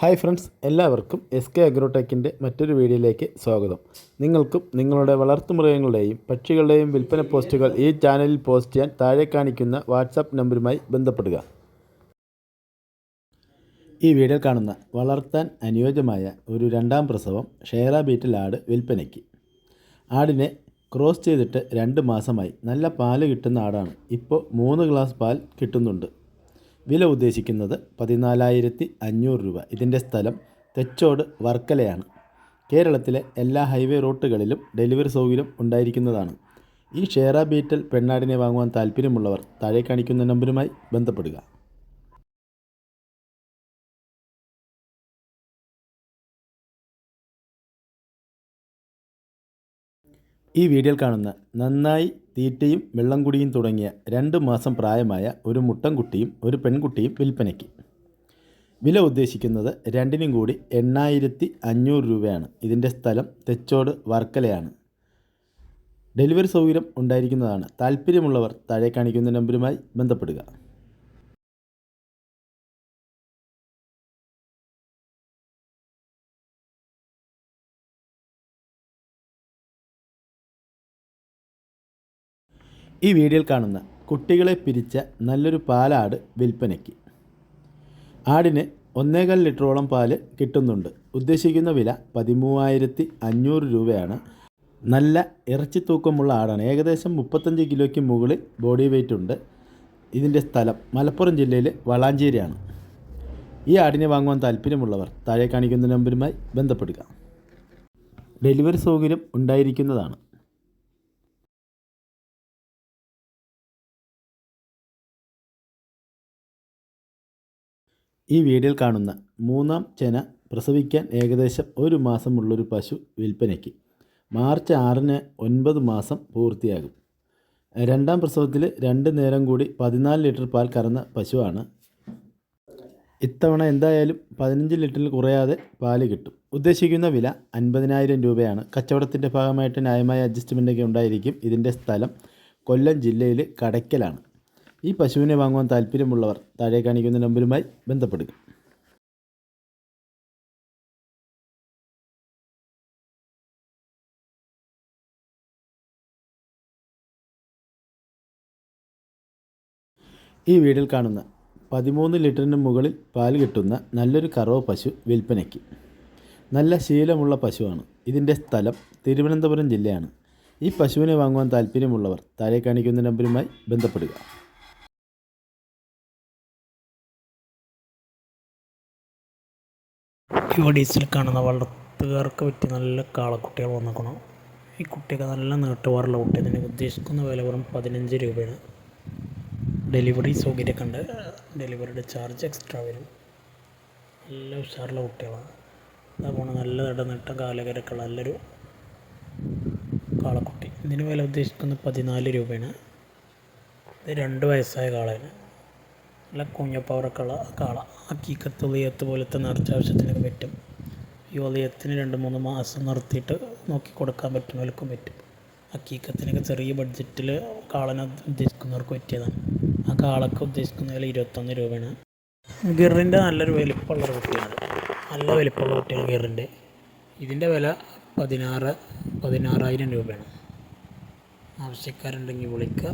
Hi friends എല്ലാവർക്കും S K അഗ്രോടെക്കിന്റെ മറ്റൊരു വീഡിയോയിലേക്ക് സ്വാഗതം. നിങ്ങൾക്കും നിങ്ങളുടെ വളർത്തുമൃഗങ്ങളുടെയും പക്ഷികളുടെയും വിൽപ്പന പോസ്റ്റുകൾ ഈ ചാനലിൽ പോസ്റ്റ് ചെയ്യാൻ താഴെ കാണിക്കുന്ന വാട്സാപ്പ് നമ്പറുമായി ബന്ധപ്പെടുക. ഈ വീഡിയോ കാണുന്ന വളർത്താൻ അനുയോജ്യമായ ഒരു രണ്ടാം പ്രസവം ഷെയറ ബീറ്റിൽ ആട് വിൽപ്പനയ്ക്ക്. ആടിനെ ക്രോസ് ചെയ്തിട്ട് രണ്ട് മാസമായി നല്ല പാൽ കിട്ടുന്ന ആടാണ്. ഇപ്പോൾ മൂന്ന് ഗ്ലാസ് പാൽ കിട്ടുന്നുണ്ട്. വില ഉദ്ദേശിക്കുന്നത് പതിനാലായിരത്തി അഞ്ഞൂറ് രൂപ. ഇതിന്റെ സ്ഥലം തെച്ചോട് വർക്കലയാണ്. കേരളത്തിലെ എല്ലാ ഹൈവേ റൂട്ടുകളിലും ഡെലിവറി സൗകര്യം ഉണ്ടായിരിക്കുന്നതാണ്. ഈ ഷെയറ ബീറ്റൽ പെണ്ണാടിനെ വാങ്ങുവാൻ താല്പര്യമുള്ളവർ താഴെ കാണിക്കുന്ന നമ്പറുമായി ബന്ധപ്പെടുക. ഈ വീഡിയോയിൽ കാണുന്ന നന്നായി തീറ്റയും വെള്ളം കുടിയും തുടങ്ങിയ രണ്ട് മാസം പ്രായമായ ഒരു മുട്ടൻകുട്ടിയും ഒരു പെൺകുട്ടിയും വിൽപ്പനയ്ക്ക്. വില ഉദ്ദേശിക്കുന്നത് രണ്ടിനും കൂടി എണ്ണായിരത്തി അഞ്ഞൂറ് രൂപയാണ്. ഇതിന്റെ സ്ഥലം തെച്ചോട് വർക്കലയാണ്. ഡെലിവറി സൗകര്യം ഉണ്ടായിരിക്കുന്നതാണ്. താല്പര്യമുള്ളവർ താഴെ കാണിക്കുന്ന നമ്പരുമായി ബന്ധപ്പെടുക. ഈ വീഡിയോയിൽ കാണുന്ന കുട്ടികളെ പിരിച്ച നല്ലൊരു പാലാട് വിൽപ്പനയ്ക്ക്. ആടിന് ഒന്നേകാൽ ലിറ്ററോളം പാൽ കിട്ടുന്നുണ്ട്. ഉദ്ദേശിക്കുന്ന വില പതിമൂവായിരത്തി അഞ്ഞൂറ് രൂപയാണ്. നല്ല ഇറച്ചി തൂക്കമുള്ള ആടാണ്. ഏകദേശം മുപ്പത്തഞ്ച് കിലോയ്ക്ക് മുകളിൽ ബോഡി വെയിറ്റ് ഉണ്ട്. ഇതിന്റെ സ്ഥലം മലപ്പുറം ജില്ലയിലെ വളാഞ്ചേരിയാണ്. ഈ ആടിനെ വാങ്ങുവാൻ താല്പര്യമുള്ളവർ താഴെ കാണിക്കുന്ന നമ്പരുമായി ബന്ധപ്പെടുക. ഡെലിവറി സൗകര്യം ഉണ്ടായിരിക്കുന്നതാണ്. ഈ വീഡിയോയിൽ കാണുന്ന മൂന്നാം ചെന പ്രസവിക്കാൻ ഏകദേശം ഒരു മാസമുള്ളൊരു പശു വിൽപ്പനയ്ക്ക് മാർച്ച് ആറിന് ഒൻപത് മാസം പൂർത്തിയാകും. രണ്ടാം പ്രസവത്തിൽ രണ്ട് നേരം കൂടി പതിനാല് ലിറ്റർ പാൽ കറന്ന പശുവാണ്. ഇത്തവണ എന്തായാലും പതിനഞ്ച് ലിറ്ററിൽ കുറയാതെ പാൽ കിട്ടും. ഉദ്ദേശിക്കുന്ന വില അൻപതിനായിരം രൂപയാണ്. കച്ചവടത്തിന്റെ ഭാഗമായിട്ട് ന്യായമായ അഡ്ജസ്റ്റ്മെന്റൊക്കെ ഉണ്ടായിരിക്കും. ഇതിന്റെ സ്ഥലം കൊല്ലം ജില്ലയിൽ കടയ്ക്കലാണ്. ഈ പശുവിനെ വാങ്ങുവാൻ താല്പര്യമുള്ളവർ താഴെ കാണിക്കുന്ന നമ്പരുമായി ബന്ധപ്പെടുക. ഈ വീടിൽ കാണുന്ന പതിമൂന്ന് ലിറ്ററിന് മുകളിൽ പാൽ കിട്ടുന്ന നല്ലൊരു കറവ് പശു വിൽപ്പനയ്ക്ക്. നല്ല ശീലമുള്ള പശുവാണ്. ഇതിന്റെ സ്ഥലം തിരുവനന്തപുരം ജില്ലയാണ്. ഈ പശുവിനെ വാങ്ങുവാൻ താല്പര്യമുള്ളവർ താഴെ കാണിക്കുന്ന നമ്പരുമായി ബന്ധപ്പെടുക. യുവഡീസിൽ കാണുന്ന വളർത്തുകാർക്ക് പറ്റിയ നല്ല കാളക്കുട്ടികൾ വന്നിക്കണം. ഈ കുട്ടിയൊക്കെ നല്ല നീട്ടുപാറുള്ള കുട്ടി അതിന് ഉദ്ദേശിക്കുന്ന വില വെറും പതിനഞ്ച് രൂപയാണ്. ഡെലിവറി സൗകര്യമൊക്കെ ഉണ്ട്. ഡെലിവറിയുടെ ചാർജ് എക്സ്ട്രാ വരും. നല്ല ഉഷാറുള്ള കുട്ടികളാണ്. ഇതാ പോണ. നല്ല ഇടനിട്ട കാലകരക്കുള്ള നല്ലൊരു കാളക്കുട്ടി. ഇതിന് വില ഉദ്ദേശിക്കുന്നത് പതിനാല് രൂപയാണ്. ഇത് രണ്ട് വയസ്സായ കാളയാണ്. നല്ല കുഞ്ഞപ്പവറൊക്കെ ഉള്ള കാള. അക്കീക്കത്ത് ഉളിയത്ത് പോലത്തെ നിറച്ചാവശ്യത്തിനൊക്കെ പറ്റും. ഈ രണ്ട് മൂന്ന് മാസം നിർത്തിയിട്ട് നോക്കി കൊടുക്കാൻ പറ്റുന്നവർക്കും പറ്റും. അക്കീക്കത്തിനൊക്കെ ചെറിയ ബഡ്ജറ്റിൽ കാളനെ ഉദ്ദേശിക്കുന്നവർക്ക് പറ്റിയതാണ്. ആ കാളക്ക് ഉദ്ദേശിക്കുന്ന വില ഇരുപത്തൊന്ന് രൂപയാണ്. ഗിറിന്റെ നല്ലൊരു വലിപ്പമുള്ള കുട്ടിയാണ്. നല്ല വലിപ്പമുള്ള കുട്ടിയാണ് ഗിറിന്റെ ഇതിന്റെ വില പതിനാറ് പതിനാറായിരം രൂപയാണ്. ആവശ്യക്കാരുണ്ടെങ്കിൽ വിളിക്കുക.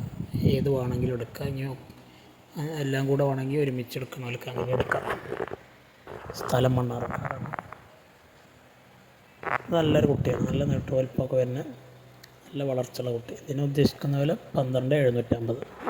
ഏത് വേണമെങ്കിലും എടുക്കുക. ഇനി എല്ലാം കൂടെ ഉണങ്ങി ഒരുമിച്ച് എടുക്കണവർക്ക് അങ്ങനെ എടുക്കാം. സ്ഥലം മണ്ണാർക്കാടാണ്. നല്ലൊരു കുട്ടിയാണ്. നല്ല നീട്ടുവലിപ്പൊക്കെ വരുന്ന നല്ല വളർച്ചയുള്ള കുട്ടി. ഇതിനെ ഉദ്ദേശിക്കുന്ന പോലെ പന്ത്രണ്ട് എഴുന്നൂറ്റമ്പത്.